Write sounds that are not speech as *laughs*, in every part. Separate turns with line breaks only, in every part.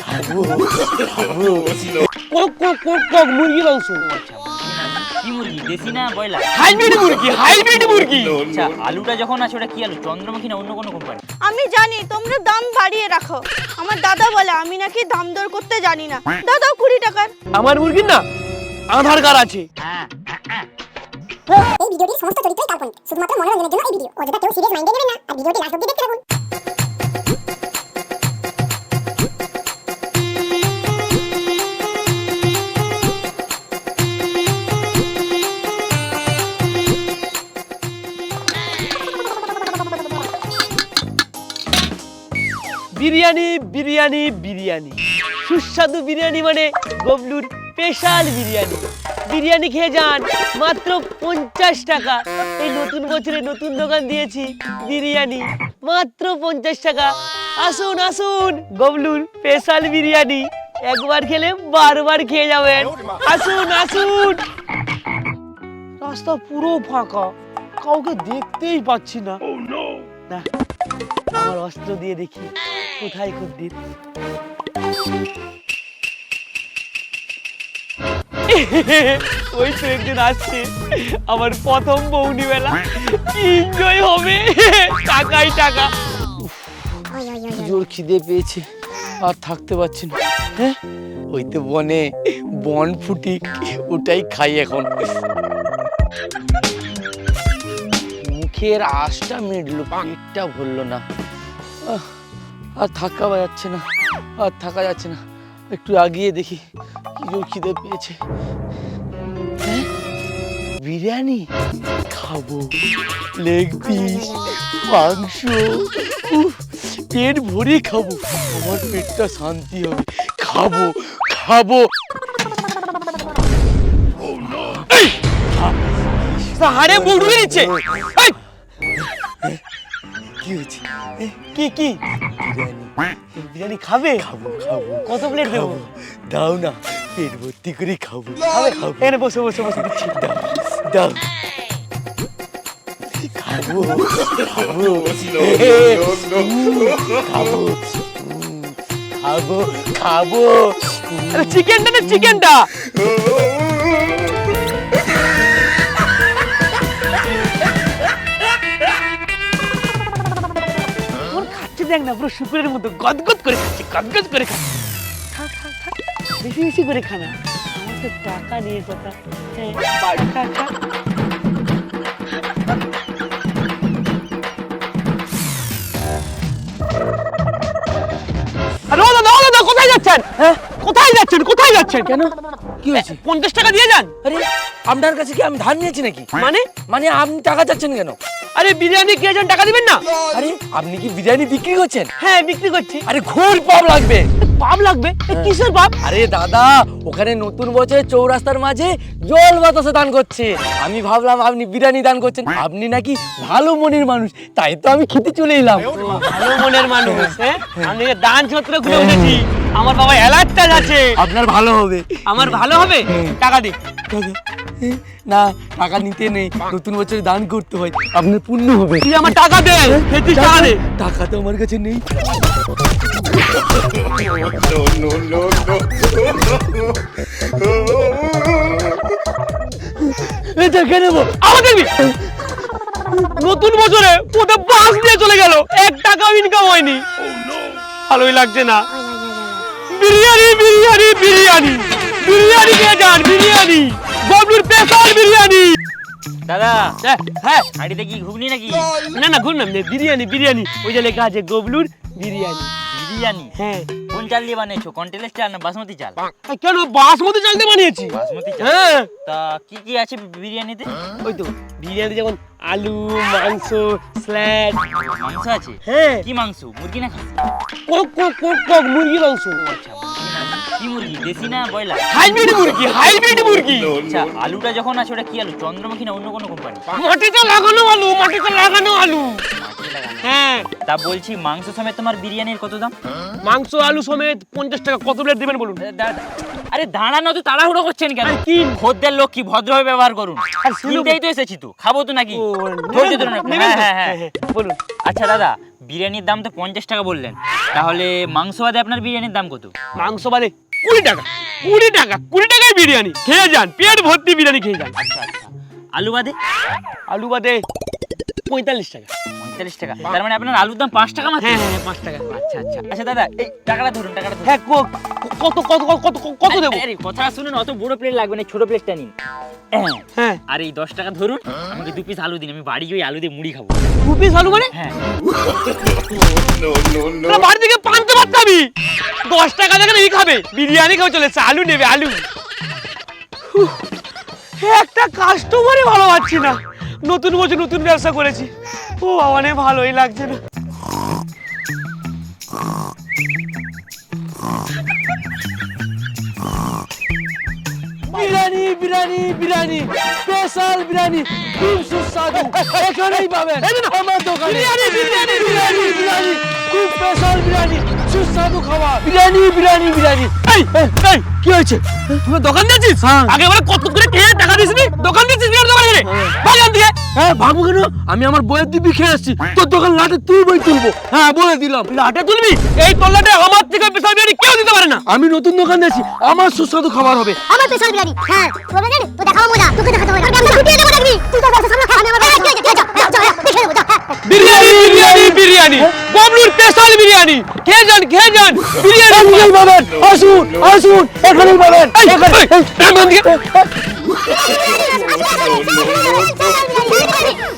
খাব খাব
কক কক কক কক মুরগি মাংস
কি মুরগি দেশি না ব্রয়লার
হাইব্রিড মুরগি হাইব্রিড মুরগি।
আচ্ছা আলুটা যখন আছে ওটা কি আলু? চন্দ্রমুখী না অন্য কোনো কোম্পানি
আমি জানি তোমরা দাম বাড়িয়ে রাখো। আমার দাদা বলে আমি নাকি দাম দর করতে জানি না। দাদাও কুড়ি টাকার।
আমার মুরগির না আধার কার্ড আছে।
এই ভিডিওটির সমস্ত চরিত্রই কাল্পনিক। শুধুমাত্র মনোরঞ্জনের জন্য এই ভিডিও। অযথা কেউ সিরিয়াস মাইন্ডে নেবেন না আর ভিডিওটি লাস্ট অব্দি দেখতে থাকুন।
বিরিয়ানি বিরিয়ানি বিরিয়ানি। সুস্বাদু বিরিয়ানি মানে গবলুর স্পেশাল বিরিয়ানি। বিরিয়ানি খেয়ে যান মাত্র পঞ্চাশ টাকা। এই নতুন বছরে নতুন দোকান দিয়েছি বিরিয়ানি। মাত্র পঞ্চাশ টাকা। আসুন আসুন গবলুর স্পেশাল বিরিয়ানি। একবার খেলে বারবার খেয়ে যাবেন। আসুন আসুন। রাস্তা পুরো ফাঁকা। কাউকে দেখতেই পাচ্ছি না। না। আমার অস্ত্র দিয়ে দেখি। কোথায় খুদ্দির ওই তো একজন আসছে। আমার প্রথম বৌনি বেলা কি এনজয় হবে? টাকাই টাকা। জোর খিদে পেয়েছে। আর থাকতে পারছি না। হ্যাঁ? ওই তো বনে বন ফুটিক ওটাই খাই এখন। মুখের আশটা মিটলো, পেটটা ভরলো না। আর থাকা যাচ্ছে না, আর থাকা যাচ্ছে না। একটু আগিয়ে দেখি কি খিদে পেয়েছে। হ্যাঁ? বিরিয়ানি? খাব। লেগ পিস মাংস। পেট ভরে খাব। আমার পেটটা শান্তি হবে। খাব খাব। আরে মুখ ঢুকে এই! কি হয়েছে? কি কি? বিরিয়ানি। বিরিয়ানি খাবে? খাব খাব। কত প্লেট দেবো? দাও না পেট ভর্তি করে খাব। খাবে? এখানে বসে বসে বসে। দিচ্ছি দাও দাও। খাব। খাব। খাব। খাব। খাব। চিকেনটা না চিকেনটা না পুরো শুকুরের মতো গদগদ করে খাচ্ছে গদগদ করে খাচ্ছে। খা খা খা বেশি বেশি করে খানা আমার তো টাকা নিয়ে কথা হ্যাঁ খা খা ও দাদা দাদা কোথায় যাচ্ছেন? হ্যাঁ? কোথায় যাচ্ছেন? কোথায় যাচ্ছেন? কেন?
কি হয়েছে?
পঞ্চাশ টাকা দিয়ে যান।
আরে আপনার কাছে কি আমি ধার নিয়েছি নাকি?
মানে?
মানে আপনি টাকা চাচ্ছেন কেন?
আরে বিরিয়ানি কে যান টাকা দিবেন না?
আরে আপনি কি বিরিয়ানি বিক্রি করছেন?
হ্যাঁ বিক্রি করছি।
আরে ঘোর পাপ লাগবে।
পাপ লাগবে? কিসের পাপ?
আরে দাদা ওখানে নতুন বছরে চৌরাস্তার মাঝে জল বাতাসে দান করছে। আমি ভাবলাম আপনি বিরিয়ানি দান করছেন। আপনি নাকি ভালো মনের মানুষ তাই তো আমি খেতে চলে এলাম।
ভালো মনের মানুষ হ্যাঁ? আমি দান ছত্র ঘুরে উঠেছি আমার বাবা এলাচটা আছে
আপনার ভালো হবে।
আমার ভালো হবে? টাকা দি
দাদা, এ, না টাকা নিতে নেই। নতুন বছরে দান করতে হয়। আপনার পুণ্য হবে।
তুই আমার টাকা দে টাকা
তো আমার কাছে নেই।
দেখে নেব? আবার নতুন বছরে ওটা বাস দিয়ে চলে গেল। এক টাকাও ইনকাম হয়নি। ভালোই লাগছে না। বিরিয়ানি বিরিয়ানি বিরিয়ানি। বিরিয়ানি খেয়ে যান বিরিয়ানি। বাবলুর স্পেশাল বিরিয়ানি।
দাদা
হ্যাঁ
কি ঘুগনি নাকি?
না না ঘুর না বিরিয়ানি বিরিয়ানি। ওই যে লেখা আছে গবলুর বিরিয়ানি।
বিরিয়ানি?
হ্যাঁ।
কোন চাল দিয়ে বানিয়েছো? চাল না বাসমতি চাল?
কেন বাসমতি চাল দিয়ে বানিয়েছি?
বাসমতি চাল?
হ্যাঁ।
তা কি কি আছে বিরিয়ানিতে?
ওই তো বিরিয়ানি যেমন আলু মাংস স্ল্যাড
মাংস আছে?
হ্যাঁ।
কি মাংস? মুরগি না খাসি?
কক কক কক কক মুরগি মাংস।
আচ্ছা। কি মুরগি? দেশি না ব্রয়লার?
হাইব্রিড মুরগি হাইব্রিড মুরগি।
আচ্ছা আলুটা যখন আছে ওটা কি আলু? চন্দ্রমুখী না অন্য কোনো কোম্পানি
মাটিতে লাগানো আলু মাটিতে লাগানো আলু। হ্যাঁ।
তা বলছি মাংস সমেত তোমার বিরিয়ানির কত দাম?
মাংস আলু সমেত পঞ্চাশ টাকা। কত প্লেট দেবেন বলুন?
আরে আরে দাঁড়ানো তো তাড়াহুড়ো করছেন কেন?
কি?
খদ্দের লোক কি ভদ্রভাবে ব্যবহার করুন।
আর শুনুন-
তো এসেছি তো। খাব তো নাকি? ধৈর্য ধরুন একটু।
নেবেন তো?
হ্যাঁ, হ্যাঁ, হ্যাঁ।
বলুন।
আচ্ছা দাদা বিরিয়ানির দাম তো পঞ্চাশ টাকা বললেন। তাহলে মাংস বাদে আপনার বিরিয়ানির দাম কত?
মাংস বাদে কুড়ি টাকা কুড়ি টাকা কুড়ি টাকায় বিরিয়ানি। খেয়ে যান পেট ভর্তি বিরিয়ানি খেয়ে যান।
আচ্ছা আচ্ছা আলু বাদে?
আলু বাদে পঁয়তাল্লিশ টাকা।
পঁয়তাল্লিশ টাকা। তার মানে আপনার আলুর দাম পাঁচ টাকা মাত্র।
হ্যাঁ হ্যাঁ পাঁচ টাকা।
আচ্ছা আচ্ছা। আচ্ছা দাদা এই টাকাটা ধরুন টাকাটা ধরুন।
হ্যাঁ কত কত কত কত দেবো?
আরে, কথাটা শুনুন অত বড় প্লেট লাগবে না ছোট প্লেটটা নিন। হ্যাঁ।
হ্যাঁ।
আর এই দশ টাকা ধরুন আমাকে দু পিস আলু দিন আমি বাড়ি ওই আলু দিয়ে মুড়ি খাব।
দু পিস আলু মানে?
হ্যাঁ।
বাড়ি থেকে পানতে পারতামি দশ টাকা দেখেন এই খাবে বিরিয়ানি খাবে চলে এসছে, আলু নেবে আলু। একটা কাস্টমারই ভালো পাচ্ছি না। নতুন বছর নতুন ব্যবসা করেছি। ও মানে ভালোই লাগছে না।
বিরিয়ানি বিরিয়ানি বিরিয়ানি স্পেশাল বিরিয়ানি খুব সুস্বাদু। এখানেই পাবেন। আমার দোকানে। বিরিয়ানি বিরিয়ানি। বিরিয়ানি বিরিয়ানি খুব স্পেশাল বিরিয়ানি সুস্বাদু খাবার। বিরিয়ানি বিরিয়ানি বিরিয়ানি।
এই এই কি হয়েছে তুমি দোকান দিয়েছিস
হ্যাঁ।
আগে বলে কত করে খেয়ে টাকা দিয়েছিস দোকান দিয়েছিস বিরাট দোকান বাগান দিয়ে
হ্যাঁ ভাবো কেন আমি আমার বইয়ের দিবি খেয়ে এসেছি তোর দোকান লাটে তুই বই তুলবো হ্যাঁ বলে দিলাম
লাটে তুলবি এই তল্লাটে আমার থেকে স্পেশাল বিরিয়ানি কেউ দিতে পারে না
আমি নতুন দোকান দিয়েছি আমার সুস্বাদু খাবার হবে
আমার স্পেশাল বিরিয়ানি হ্যাঁ তোরা জানি তো দেখাবো মজা তোকে দেখাতে হবে আমি ফুটিয়ে দেবো দেখবি তুই তো সামনে খা আমার
বিরিয়ানি বিরিয়ানি বিরিয়ানি স্পেশাল বিরিয়ানি। খেয়ে যান খেয়ে যান। বিরিয়ানি
এখানেই পাবেন আসুন আসুন এখানেই পাবেন।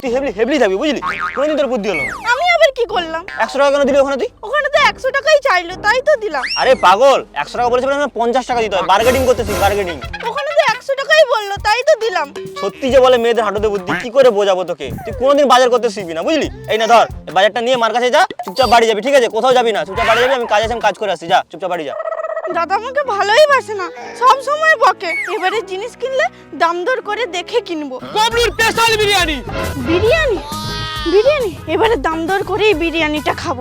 তুই হেবলি হেবলি থাকবি বুঝলি? কোনোদিন তোর বুদ্ধি হলো
আমি আবার কি করলাম?
একশো টাকা কেন দিলি ওখানে তুই?
ওখানে তো একশো টাকাই চাইলো তাই তো দিলাম।
আরে পাগল একশো টাকা বলেছে মানে পঞ্চাশ টাকা দিতে হয়। বার্গেটিং করতেছিস বার্গেটিং
ওখানে টাকাই বলল তাই তো দিলাম।
সত্যি যে বলে মেয়েদের হাঁটুতে বুদ্ধি কি করে বোঝাবো তোকে? তুই কোনোদিন বাজার করতে শিখবি না বুঝলি? এই না ধর এই বাজারটা নিয়ে মার কাছে যা চুপচাপ বাড়ি যাবি ঠিক আছে? কোথাও যাবি না চুপচাপ বাড়ি যাবি আমি কাজ আছে আমি কাজ করে আসছি যা চুপচাপ বাড়ি যা।
দাদা আমাকে ভালোই বাসে না সব সময় বকে এবারে জিনিস কিনলে দাম দর করে দেখে কিনবো।
ববলুর স্পেশাল বিরিয়ানি।
বিরিয়ানি? বিরিয়ানি? এবারে দাম দর করেই বিরিয়ানিটা খাব।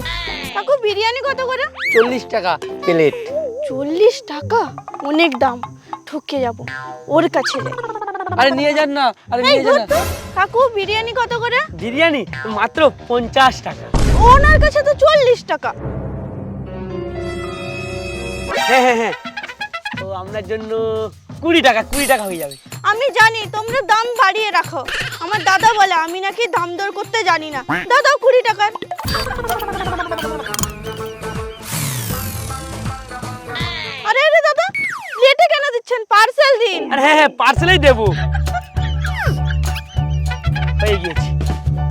কাকু বিরিয়ানি কত করে?
চল্লিশ টাকা প্লেট।
চল্লিশ টাকা? অনেক দাম। ঠকে যাব। ওর কাছে
আরে নিয়ে যান না আরে নিয়ে যান না।
কাকু বিরিয়ানি কত করে?
বিরিয়ানি মাত্র পঞ্চাশ টাকা।
ওনার কাছে তো চল্লিশ টাকা।
হ্যাঁ হ্যাঁ হ্যাঁ। তো আপনার জন্য কুড়ি টাকা কুড়ি টাকা হয়ে যাবে।
আমি জানি তোমরা দাম বাড়িয়ে রাখো। আমার দাদা বলে আমি নাকি দাম দর করতে জানি না। দাদা কুড়ি টাকার দিচ্ছেন পার্সেল দিন।
আর হ্যাঁ হ্যাঁ পার্সেলই দেবো। হয়ে গিয়েছে।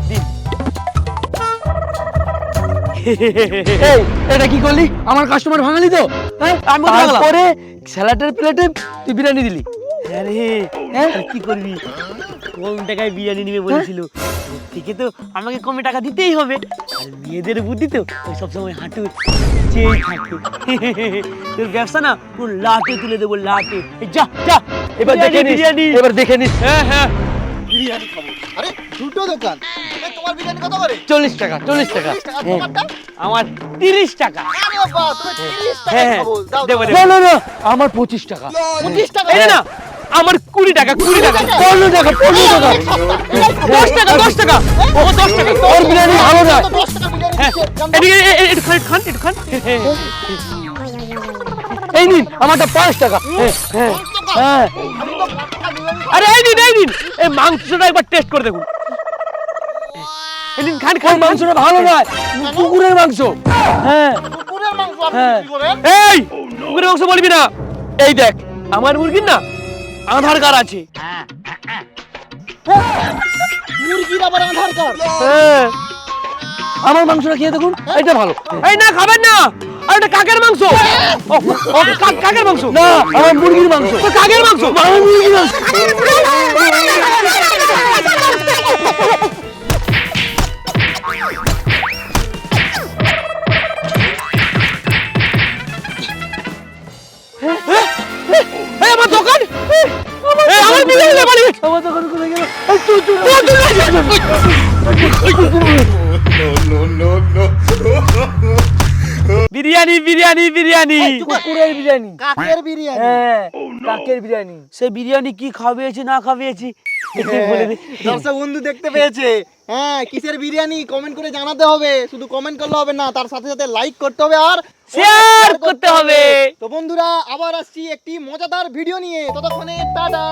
দিন।
এই এটা কি করলি? আমার কাস্টমার ভাঙালি তো? হ্যাঁ
আমি।
তারপরে স্যালাডের প্লেটে তুই বিরিয়ানি দিলি।
আরে
হ্যাঁ?
কি করবি? কম টাকায় বিরিয়ানি নিবে বলেছিল। থেকে তো আমাকে কমে টাকা দিতেই হবে। আর মেয়েদের বুদ্ধি তো ওই সবসময় হাঁটু চেয়ে থাকে। তোর ব্যবসা না পুরো লাটে তুলে দেবো লাটে। যা যা
এবার দেখে নিস
বিরিয়ানি।
এবার দেখে নিস।
হ্যাঁ হ্যাঁ।
আরে দুটো দোকান। তোমার বিরিয়ানি কত করে?
চল্লিশ টাকা চল্লিশ টাকা।
টাকা
আমার তিরিশ টাকা।
আরে বাবা তুমি 30 টাকা
হ্যাঁ হ্যাঁ।
খাব। দাও
দেবো দেবো।
না না না। আমার পঁচিশ টাকা।
25 টাকা
এই না আমার কুড়ি টাকা কুড়ি টাকা।
পনেরো টাকা পনেরো টাকা।
দশ টাকা দশ টাকা। ও দশ টাকা।
ওর বিরিয়ানি ভালো নয়
তো 10 টাকা বিরিয়ানি
হ্যাঁ। এদিকে একটু খান খান একটু খান।
এই নিন আমারটা পাঁচ টাকা। হ্যাঁ হ্যাঁ। হ্যাঁ।
আমি তো 5 টাকা বিরিয়ানি
আরে এই দিন এই দিন এই মাংসটা একবার টেস্ট করে দেখুন। এই দিন খান খান।
মাংসটা ভালো নয় কুকুরের মাংস। হ্যাঁ।
কুকুরের
হ্যাঁ।
এই মুরগির মাংস বলবি না। এই দেখ আমার মুরগির না? আধার কার্ড আছে।
মুরগির আবার আধার কার্ড।
হ্যাঁ। আমার মাংসটা খেয়ে দেখুন এটা ভালো।
এই না খাবেন না। আর এটা কাকের মাংস? কাকের মাংস?
না আমার মুরগির মাংস।
তো কাকের মাংস?
আমার মুরগির মাংস। *laughs*
বিরিয়ানি বিরিয়ানি বিরিয়ানি।
কুকুরের বিরিয়ানি।
কাকের বিরিয়ানি?
হ্যাঁ কাকের বিরিয়ানি। সে বিরিয়ানি কি খাওয়িয়েছি না খাওয়িয়েছি বলে দে।
দর্শক বন্ধু দেখতে পেয়েছে। হ্যাঁ কিসের বিরিয়ানি? কমেন্ট করে জানাতে হবে। শুধু কমেন্ট করলে হবে না তার সাথে সাথে লাইক করতে হবে আর
শেয়ার করতে হবে।
তো বন্ধুরা আবার আসছি একটি মজাদার ভিডিও নিয়ে। ততক্ষণে টাটা।